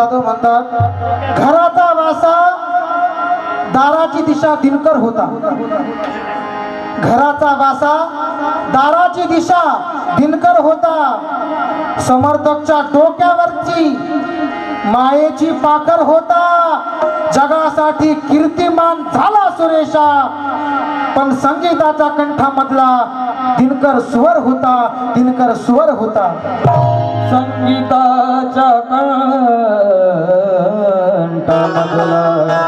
चुलबुल जाधव म्हणतात घराचा वासा दाराची दिशा दिनकर होता. घराचा वासा दाराची दिशा दिनकर होता. समर्थकच्या डोक्यावरची मायेची पाकर होता. जगासाठी कीर्तिमान झाला सुरेशा पण संगीताचा कंठामधला दिनकर स्वर होता दिनकर स्वर होता. संगीताचा घंटा कंठामधला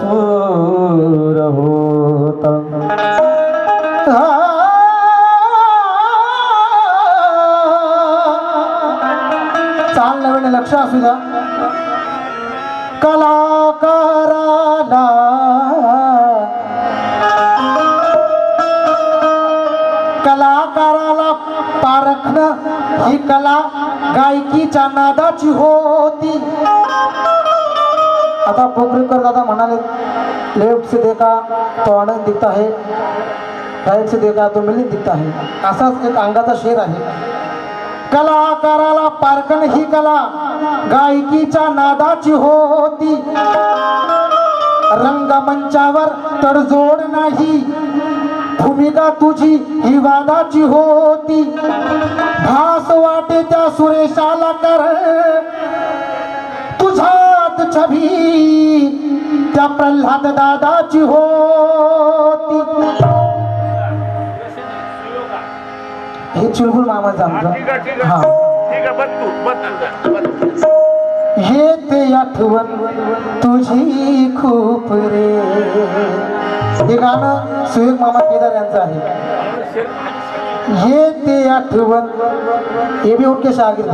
सूर होता। चाल नवीन लक्ष असू द्या. कलाकाराला कलाकाराला पारखणं ही कला गायकीच्या नादाची होती. आता पोखरीकर दादा म्हणाले लेफ्ट से देखा तो आनंद दिखता है राईट से देखा तो मिलिंद दिखता है. असाच एक अंगाचा शेर आहे. कलाकाराला पारखण ही कला गायकीच्या नादाची होती. रंगमंचावर तडजोड नाही भूमिका तुझी ही वादाची होती. भास वाटे त्या सुरेशाला कर छबी त्या प्रल्हाद दादाची होती. हे चुलबुल मामाचं आमचं. हा बघ तू तू आठवण तुझी खूप रे. हे गाणं सुयोग मामा केदार यांचं आहे. येते आठवण हे बी उनके शागिर्द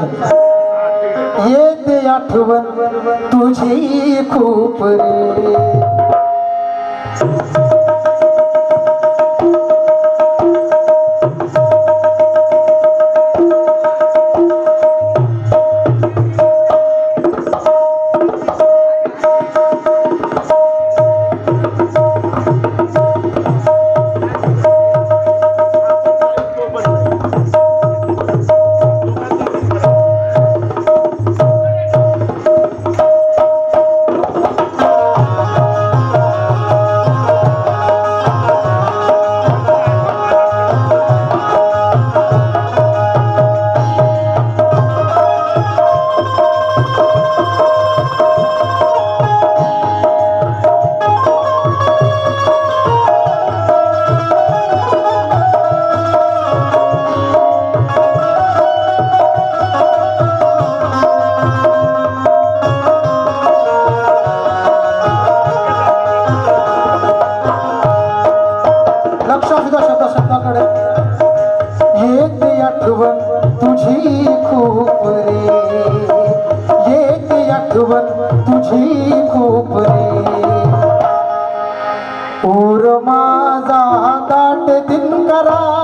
येते आठवण तुझी खूप रे. तुझी खूप रे ओर माझा दाट दिन करा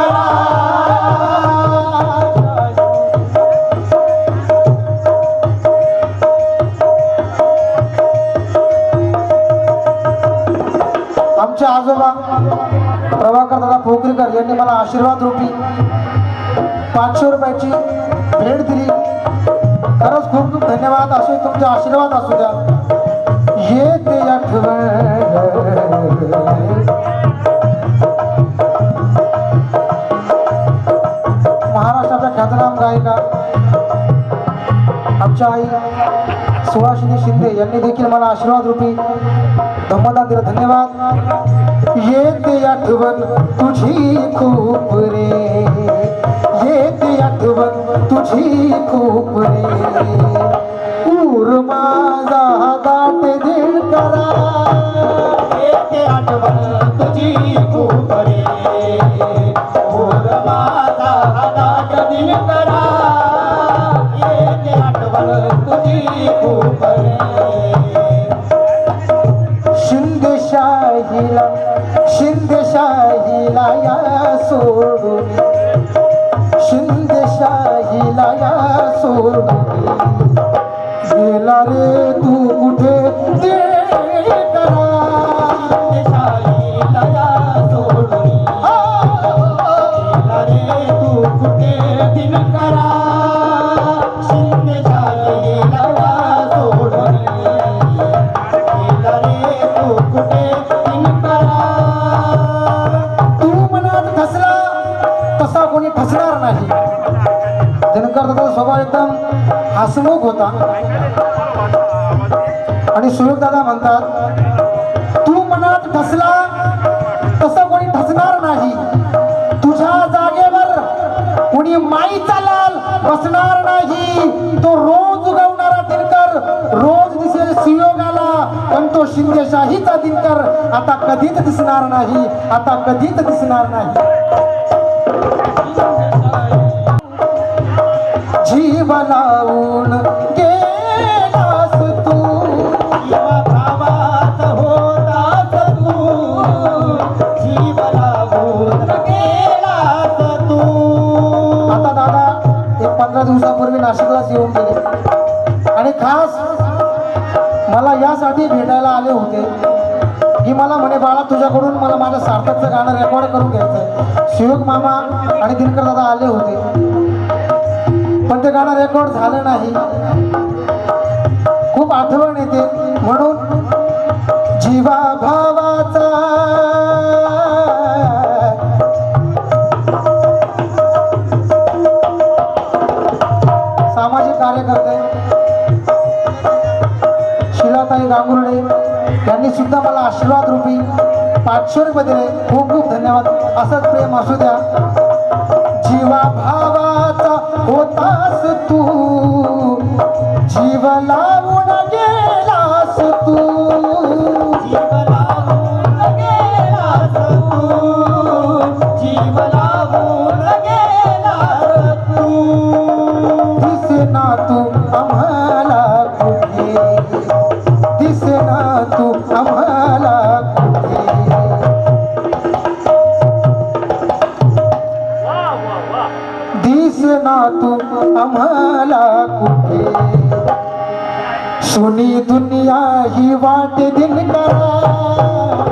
बाजूला प्रभाकर दादा पोखरीकर यांनी मला आशीर्वाद रूपी पाचशे रुपयाची भेट दिली. खरंच खूप खूप धन्यवाद. असे तुमचे आशीर्वाद असू द्या. येते आठवण महाराष्ट्राच्या ख्यातनाम गायिका आमच्या आई सुहासिनी शिंदे यांनी देखील मला आशीर्वाद रूपी धम्मदा दिलं. धन्यवाद. येते आठवण तुझी खूप रे येते आठवण तुझी खूप रे पूर माझा दाट दिन करा. येते आठवण तुझी खूप रे दिनकर दादा स्वभाव एकदम हसमुख होता. आणि सुयोग दादा म्हणतात तू मनात ढसला तसं कोणी ढसणार नाही. तुझ्या जागेवर कोणी माईचा लाल बसणार नाही. तो रोज उगवणारा दिनकर रोज दिसेल सुयोगाला पण तो शिंदेशाहीचा दिनकर आता कधीच दिसणार नाही आता कधीच दिसणार नाही. जीव गेलास तू. जीवा भावात होतास तू. जीव गेलास तू. आता दादा एक पंधरा दिवसापूर्वी नाशिकलाच येऊन गेले. आणि खास मला यासाठी भेटायला आले होते. की मला म्हणे बाळा तुझ्याकडून मला माझ्या सार्थकचं गाणं रेकॉर्ड करून घ्यायचं शिवक मामा आणि दिनकर दादा आले होते. पण ते गाणं रेकॉर्ड झालं नाही. खूप आठवण येते. म्हणून जीवा भावाचा सामाजिक कार्यकर्ते शिलाताई गांगुर्डे यांनी सुद्धा मला आशीर्वाद रूपी पाचशे रुपये दिले खूप खूप धन्यवाद. असंच प्रेम असू द्या. जीवा भावाचा होतास तू. जीव लावून गेलास तू. आम्हाला कुठे? सुनी दुनिया ही वाट दिन करा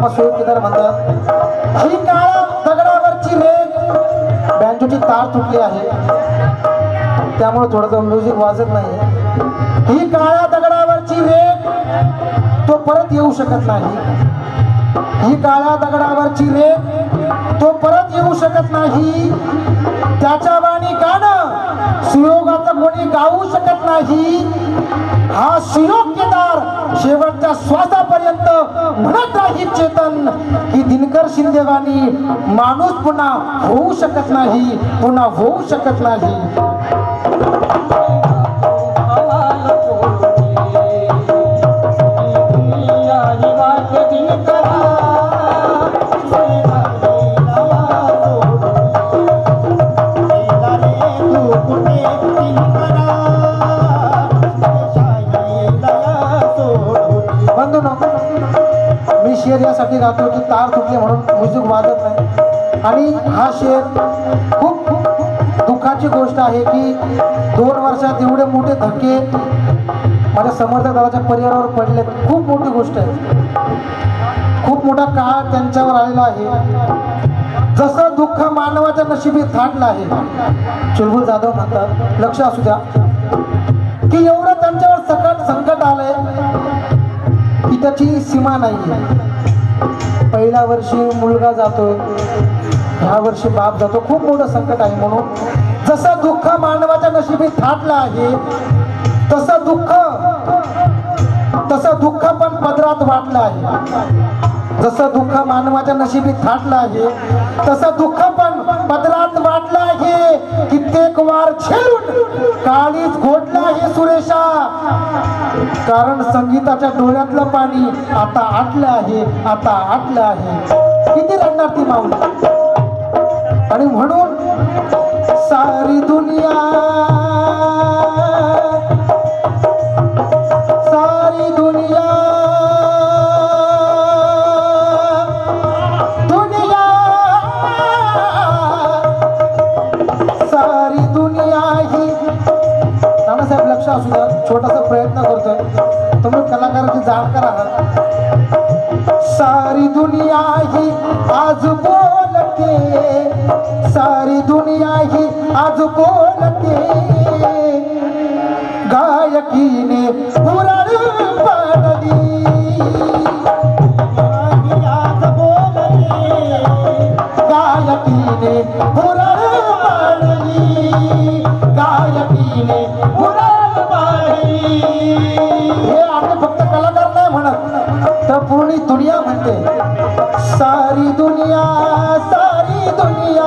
बाबा सोय म्हणतात ही काळा दगडावरची रेग बँजोची तार तुटली आहे. त्यामुळे थोडंसं म्युझिक वाजत नाही. ही काळ्या दगडावरची रेग तो परत येऊ शकत नाही. ही काळ्या दगडावरची रेख तो परत येऊ शकत नाही. त्याच्या वाणी गाणं सुयोगाचं कोणी गाऊ शकत नाही. हा सुयोग केदार शेवटच्या पर्यंत म्हणत राहील चेतन की दिनकर शिंदेवानी माणूस पुन्हा होऊ शकत नाही पुन्हा होऊ शकत नाही. मोठे धक्के. माझ्या समर्थक परिवारावर पडले. खूप मोठी गोष्ट आहे. खूप मोठा काळ त्यांच्यावर आलेला आहे. जसं दुःख मानवाच्या नशिबी थाटलं आहे. चुलबुल जाधव म्हणतात लक्ष असू द्या. की एवढं त्यांच्यावर सकट संकट आलंय की त्याची सीमा नाही पहिल्या वर्षी मुलगा जातोय ह्या वर्षी बाप जातो. खूप मोठं संकट आहे म्हणून जसं दुःख मानवाच्या नशिबी थाटलं आहे तसं दुःख तसं दुःख पण पदरात वाटलं आहे. जसं दुःख मानवाच्या नशिबी थाटलं आहे तसं दुःख पण पदरात वाटलं आहे. कित्येक वार झेलून काळीच घोटलं आहे सुरेशा. कारण संगीताच्या डोळ्यातलं पाणी आता आटलं आहे आता आटलं आहे. किती रडणार ती माऊली? आणि म्हणून सारी दुनिया गायकीने पुराण पाडली गायकीने पुराण पाडली हे आपण फक्त कलाकार नाही म्हणत तर पूर्ण दुनिया म्हणते सारी दुनिया सारी दुनिया.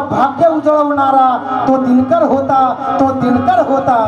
भाग्य उजळवणारा तो दिनकर होता तो दिनकर होता.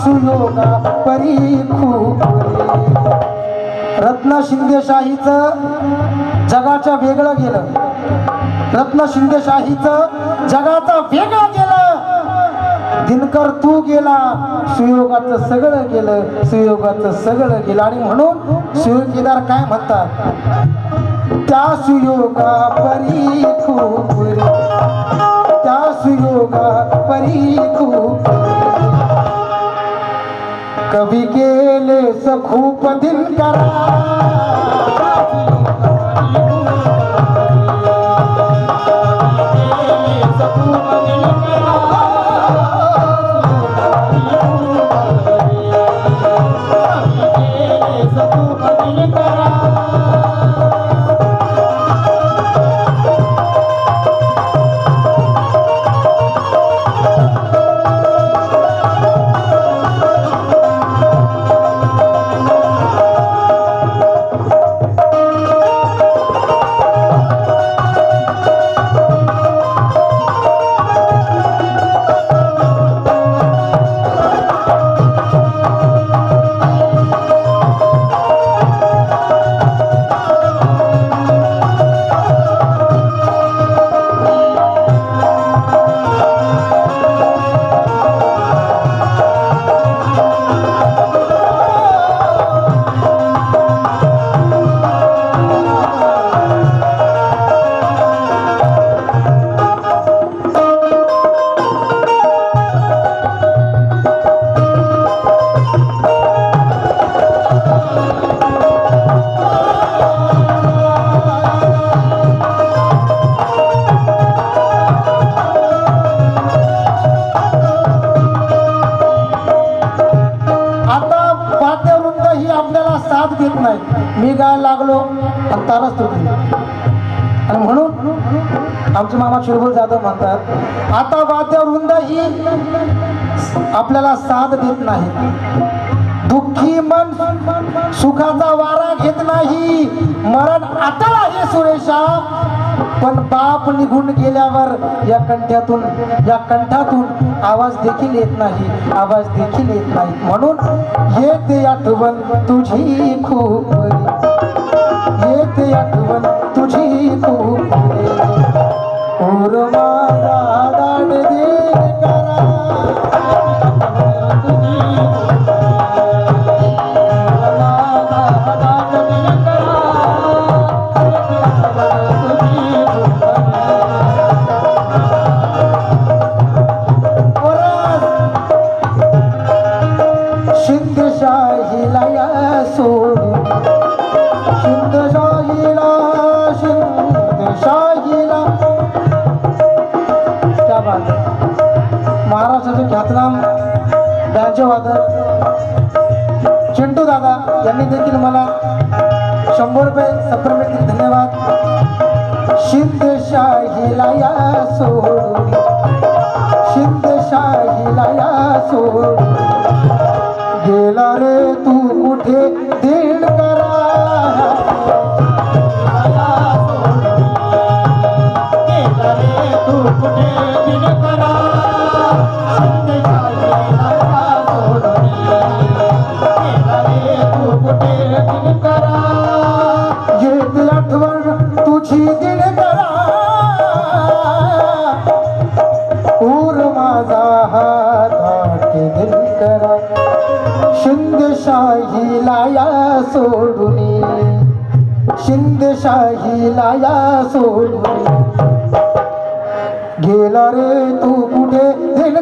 त्या परी रत्न शिंदेशाहीचं जगाच्या वेगळं गेलं. रत्न शिंदेशाहीचं जगाचा वेगळं गेलं. दिनकर तू गेला सुयोगाचं सगळं गेलं सुयोगाचं सगळं गेलं. आणि म्हणून सुयोगीदार काय म्हणतात? त्या सुयोगा परी खूप त्या सुयोगा परी खूप कभी के ले सखूप दिल करा। आणि म्हणून आमचे मामा शिरभूल जाधव म्हणतात आता वाद्यवृंद ही आपल्याला साथ देत नाही. दुःखी मन सुखाचा वारा घेत नाही. मरण आता आहे सुरेशा पण बाप निघून गेल्यावर या कंठ्यातून या कंठातून आवाज देखील येत नाही आवाज देखील येत नाही. म्हणून येते आठवण तुझी खूप هيت اک ون تجھی تو پرما शंभर रुपये सप्रेमेतील धन्यवाद. शिंदशाहीला या सोडून. शिंदशाहीला या सोडून. गेला रे तू कुठे? दीड करा. तू कुठे? दिन करा. सोडून शिंदशाहीला या सोडून गेला रे तू कुठे? दिल